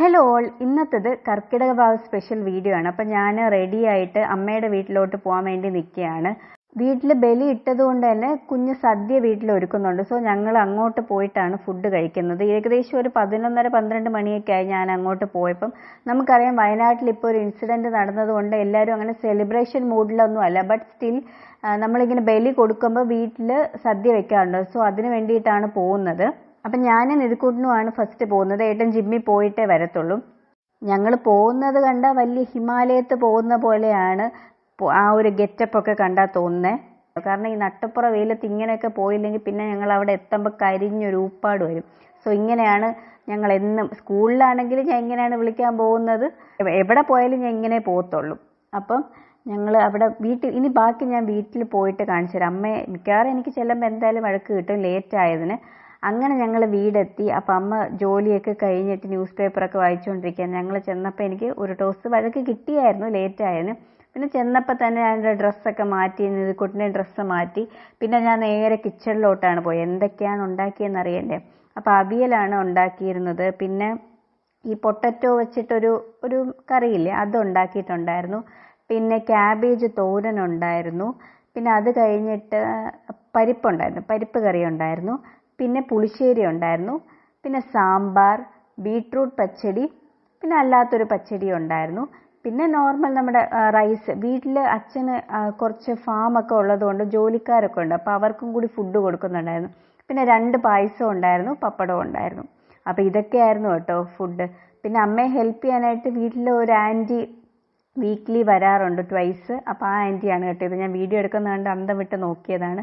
Hello all ഇന്നത്തേത് കർക്കിടക ഭാവ special video ആണ്. അപ്പം ഞാൻ റെഡി ആയിട്ട് അമ്മയുടെ വീട്ടിലോട്ട് പോകാൻ വേണ്ടി നിൽക്കുകയാണ് വീട്ടിൽ ബലി ഇട്ടത് കൊണ്ട് തന്നെ കുഞ്ഞ് സദ്യ വീട്ടിൽ ഒരുക്കുന്നുണ്ട്. സോ ഞങ്ങൾ അങ്ങോട്ട് പോയിട്ടാണ് ഫുഡ് കഴിക്കുന്നത്. ഏകദേശം ഒരു പതിനൊന്നര പന്ത്രണ്ട് മണിയൊക്കെ ആയി ഞാൻ അങ്ങോട്ട് പോയപ്പം. നമുക്കറിയാം വയനാട്ടിൽ ഇപ്പോൾ ഒരു ഇൻസിഡന്റ് നടന്നതുകൊണ്ട് എല്ലാവരും അങ്ങനെ സെലിബ്രേഷൻ മൂഡിലൊന്നും അല്ല. ബട്ട് സ്റ്റിൽ നമ്മളിങ്ങനെ ബലി കൊടുക്കുമ്പോൾ വീട്ടിൽ സദ്യ വെക്കാറുണ്ട്. സോ അതിന് വേണ്ടിയിട്ടാണ് പോകുന്നത്. അപ്പം ഞാനും നിധിക്കൂട്ടിനുമാണ് ഫസ്റ്റ് പോകുന്നത്. ഏട്ടൻ ജിമ്മിൽ പോയിട്ടേ വരത്തുള്ളൂ. ഞങ്ങൾ പോകുന്നത് കണ്ട വലിയ ഹിമാലയത്ത് പോകുന്ന പോലെയാണ് ആ ഒരു ഗെറ്റപ്പ് ഒക്കെ കണ്ടാൽ തോന്നുന്നത് കാരണം ഈ നട്ടപ്പുറ വെയിലത്ത് ഇങ്ങനെയൊക്കെ പോയില്ലെങ്കിൽ പിന്നെ ഞങ്ങൾ അവിടെ എത്തുമ്പോൾ കരിഞ്ഞൊരു ഊപ്പാട് വരും. സോ ഇങ്ങനെയാണ് ഞങ്ങൾ എന്നും സ്കൂളിലാണെങ്കിൽ ഞാൻ ഇങ്ങനെയാണ് വിളിക്കാൻ പോകുന്നത്. എവിടെ പോയാലും ഞാൻ ഇങ്ങനെ പോകത്തുള്ളൂ അപ്പം ഞങ്ങൾ അവിടെ വീട്ടിൽ ഇനി ബാക്കി ഞാൻ വീട്ടിൽ പോയിട്ട് കാണിച്ചു തരാം. അമ്മയെ മിക്കവാറും എനിക്ക് ചെല്ലുമ്പോൾ എന്തായാലും വഴക്ക് കിട്ടും. ലേറ്റ് ആയതിന്. അങ്ങനെ ഞങ്ങൾ വീടെത്തി. അപ്പം അമ്മ ജോലിയൊക്കെ കഴിഞ്ഞിട്ട് ന്യൂസ് പേപ്പറൊക്കെ വായിച്ചുകൊണ്ടിരിക്കുകയാണ് ഞങ്ങൾ ചെന്നപ്പോൾ എനിക്ക് ഒരു ടോസ് വഴക്ക് കിട്ടിയായിരുന്നു ലേറ്റായിരുന്നു പിന്നെ ചെന്നപ്പോൾ തന്നെ എന്റെ ഡ്രസ്സൊക്കെ മാറ്റി കുട്ടിന്റെ ഡ്രസ്സ് മാറ്റി. പിന്നെ ഞാൻ നേരെ കിച്ചണിലോട്ടാണ് പോയത് എന്തൊക്കെയാണ് ഉണ്ടാക്കിയെന്ന് അറിയണ്ടേ? അപ്പോൾ അവിയലാണ് ഉണ്ടാക്കിയിരുന്നത്. പിന്നെ ഈ പൊട്ടറ്റോ വെച്ചിട്ടൊരു ഒരു കറിയില്ലേ അത് ഉണ്ടാക്കിയിട്ടുണ്ടായിരുന്നു. പിന്നെ ക്യാബേജ് തോരൻ ഉണ്ടായിരുന്നു. പിന്നെ അത് കഴിഞ്ഞിട്ട് പരിപ്പുണ്ടായിരുന്നു. പരിപ്പ് കറി ഉണ്ടായിരുന്നു. പിന്നെ പുളിശ്ശേരി ഉണ്ടായിരുന്നു. പിന്നെ സാമ്പാർ ബീട്രൂട്ട് പച്ചടി പിന്നെ അല്ലാത്തൊരു പച്ചടി ഉണ്ടായിരുന്നു. പിന്നെ നോർമൽ നമ്മുടെ റൈസ് വീട്ടിൽ അച്ഛന് കുറച്ച് ഫാമൊക്കെ ഉള്ളതുകൊണ്ട് ജോലിക്കാരൊക്കെ ഉണ്ട്. അപ്പോൾ അവർക്കും കൂടി ഫുഡ് കൊടുക്കുന്നുണ്ടായിരുന്നു. പിന്നെ രണ്ട് പായസം ഉണ്ടായിരുന്നു പപ്പടം ഉണ്ടായിരുന്നു. അപ്പോൾ ഇതൊക്കെയായിരുന്നു കേട്ടോ ഫുഡ് പിന്നെ അമ്മയെ ഹെൽപ്പ് ചെയ്യാനായിട്ട് വീട്ടിൽ ഒരു ആന്റി വീക്ക്ലി വരാറുണ്ട് ട്വൈസ് അപ്പോൾ ആ ആന്റിയാണ് കേട്ടോ ഇത്. ഞാൻ വീഡിയോ എടുക്കുന്നത് കണ്ട് അന്തം വിട്ട് നോക്കിയതാണ്.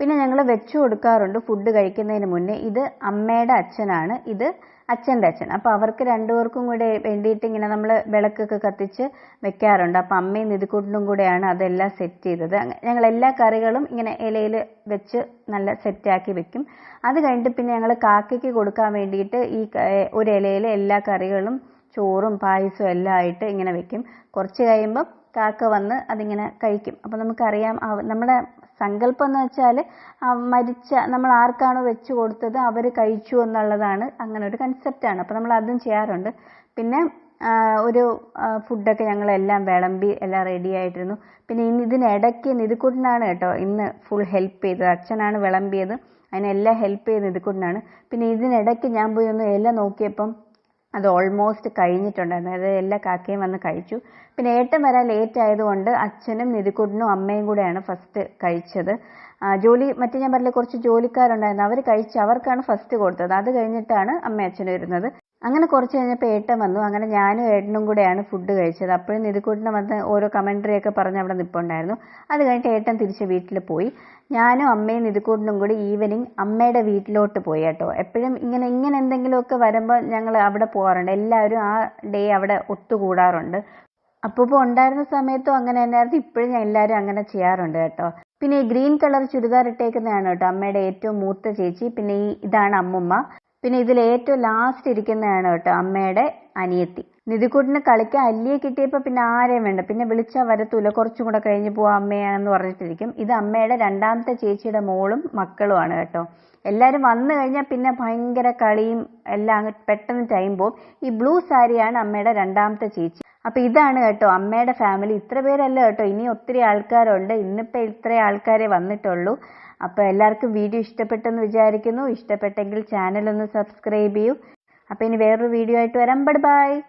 പിന്നെ ഞങ്ങൾ വെച്ചു കൊടുക്കാറുണ്ട് ഫുഡ് കഴിക്കുന്നതിന് മുന്നേ. ഇത് അമ്മയുടെ അച്ഛനാണ്. ഇത് അച്ഛന്റെ അച്ഛൻ. അപ്പോൾ അവർക്ക് രണ്ടുപേർക്കും കൂടെ വേണ്ടിയിട്ട് ഇങ്ങനെ നമ്മൾ വിളക്കൊക്കെ കത്തിച്ച് വെക്കാറുണ്ട്. അപ്പോൾ അമ്മയും നിധിക്കൂട്ടിനും കൂടെയാണ് അതെല്ലാം സെറ്റ് ചെയ്തത്. ഞങ്ങൾ എല്ലാ കറികളും ഇങ്ങനെ ഇലയിൽ വെച്ച് നല്ല സെറ്റാക്കി വെക്കും. അത് കഴിഞ്ഞിട്ട് പിന്നെ ഞങ്ങൾ കാക്കയ്ക്ക് കൊടുക്കാൻ വേണ്ടിയിട്ട് ഈ ഒരു ഇലയിൽ എല്ലാ കറികളും ചോറും പായസവും എല്ലാം ആയിട്ട് ഇങ്ങനെ വെക്കും. കുറച്ച് കഴിയുമ്പം കാക്ക വന്ന് അതിങ്ങനെ കഴിക്കും. അപ്പോൾ നമുക്കറിയാം നമ്മുടെ സങ്കല്പം എന്ന് വെച്ചാൽ മരിച്ച നമ്മൾ ആർക്കാണോ വെച്ച് കൊടുത്തത് അവർ കഴിച്ചു എന്നുള്ളതാണ് അങ്ങനെ ഒരു കൺസെപ്റ്റാണ് അപ്പോൾ നമ്മൾ അതും ചെയ്യാറുണ്ട്. പിന്നെ ഒരു ഫുഡൊക്കെ ഞങ്ങളെല്ലാം വിളമ്പി എല്ലാം റെഡി ആയിട്ടിരുന്നു. പിന്നെ ഇന്ന് ഇതിനിടയ്ക്ക് നിതിക്കുട്ടനാണ് കേട്ടോ ഇന്ന് ഫുൾ ഹെൽപ്പ് ചെയ്തത്. അച്ഛനാണ് വിളമ്പിയത്. അതിനെല്ലാം ഹെൽപ്പ് ചെയ്ത് നിതിക്കുട്ടനാണ് പിന്നെ ഇതിനിടയ്ക്ക് ഞാൻ പോയി ഒന്ന് ഇല നോക്കിയപ്പം അത് ഓൾമോസ്റ്റ് കഴിഞ്ഞിട്ടുണ്ടായിരുന്നു. അതായത് എല്ലാ കാക്കയും വന്ന് കഴിച്ചു. പിന്നെ ഏട്ടൻ വരാൻ ലേറ്റ് ആയതുകൊണ്ട് അച്ഛനും നിധിക്കുട്ടനും അമ്മയും കൂടെയാണ് ഫസ്റ്റ് കഴിച്ചത്. ജോലി മറ്റേ ഞാൻ പറഞ്ഞില്ല കുറച്ച് ജോലിക്കാരുണ്ടായിരുന്നു. അവർ കഴിച്ച് അവർക്കാണ് ഫസ്റ്റ് കൊടുത്തത്. അത് കഴിഞ്ഞിട്ടാണ് അമ്മ അച്ഛനും വരുന്നത് അങ്ങനെ കുറച്ച് കഴിഞ്ഞപ്പോൾ ഏട്ടൻ വന്നു. അങ്ങനെ ഞാനും ഏട്ടനും കൂടെയാണ് ഫുഡ് കഴിച്ചത്. അപ്പോഴും നിധിക്കൂട്ടിനെ വന്ന് ഓരോ കമൻട്രി പറഞ്ഞ് അവിടെ നിൽപ്പുണ്ടായിരുന്നു അത് കഴിഞ്ഞിട്ട് ഏട്ടൻ തിരിച്ച് വീട്ടിൽ പോയി. ഞാനും അമ്മയും നിധിക്കൂട്ടിനും കൂടി ഈവനിങ് അമ്മയുടെ വീട്ടിലോട്ട് പോയി കേട്ടോ. എപ്പോഴും ഇങ്ങനെ ഇങ്ങനെ എന്തെങ്കിലുമൊക്കെ വരുമ്പോൾ ഞങ്ങൾ അവിടെ പോകാറുണ്ട് എല്ലാവരും ആ ഡേ അവിടെ ഒത്തുകൂടാറുണ്ട്. അപ്പോൾ ഉണ്ടായിരുന്ന സമയത്തും അങ്ങനെ തന്നെയായിരുന്നു. ഇപ്പോഴും ഞാൻ എല്ലാവരും അങ്ങനെ ചെയ്യാറുണ്ട് കേട്ടോ. പിന്നെ ഈ ഗ്രീൻ കളർ ചുരിദാർ ഇട്ടേക്കുന്നതാണ് കേട്ടോ അമ്മയുടെ ഏറ്റവും മൂത്ത ചേച്ചി. പിന്നെ ഈ ഇതാണ് അമ്മുമ്മ. പിന്നെ ഇതിൽ ഏറ്റവും ലാസ്റ്റ് ഇരിക്കുന്നതാണ് കേട്ടോ അമ്മയുടെ അനിയത്തി. നിധിക്കൂട്ടിന് കളിക്കാൻ അല്ലിയെ കിട്ടിയപ്പോൾ പിന്നെ ആരെയും വേണ്ട. പിന്നെ വിളിച്ചാൽ വരത്തൂല. കുറച്ചും കൂടെ കഴിഞ്ഞ് പോവാം അമ്മയാണെന്ന് പറഞ്ഞിട്ടിരിക്കും. ഇത് അമ്മയുടെ രണ്ടാമത്തെ ചേച്ചിയുടെ മോളും മക്കളുമാണ് കേട്ടോ. എല്ലാവരും വന്നു കഴിഞ്ഞാൽ പിന്നെ ഭയങ്കര കളിയും എല്ലാം അങ്ങ് പെട്ടെന്ന് ടൈം പോകും ഈ ബ്ലൂ സാരിയാണ് അമ്മയുടെ രണ്ടാമത്തെ ചേച്ചി. അപ്പൊ ഇതാണ് കേട്ടോ അമ്മയുടെ ഫാമിലി ഇത്ര പേരല്ല കേട്ടോ. ഇനി ഒത്തിരി ആൾക്കാരുണ്ട്. ഇന്നിപ്പോ ഇത്ര ആൾക്കാരെ വന്നിട്ടുള്ളൂ. അപ്പൊ എല്ലാവർക്കും വീഡിയോ ഇഷ്ടപ്പെട്ടെന്ന് വിചാരിക്കുന്നു. ഇഷ്ടപ്പെട്ടെങ്കിൽ ചാനൽ ഒന്ന് സബ്സ്ക്രൈബ് ചെയ്യൂ. അപ്പോൾ ഇനി വേറൊരു വീഡിയോ ആയിട്ട് വരാം. Bye bye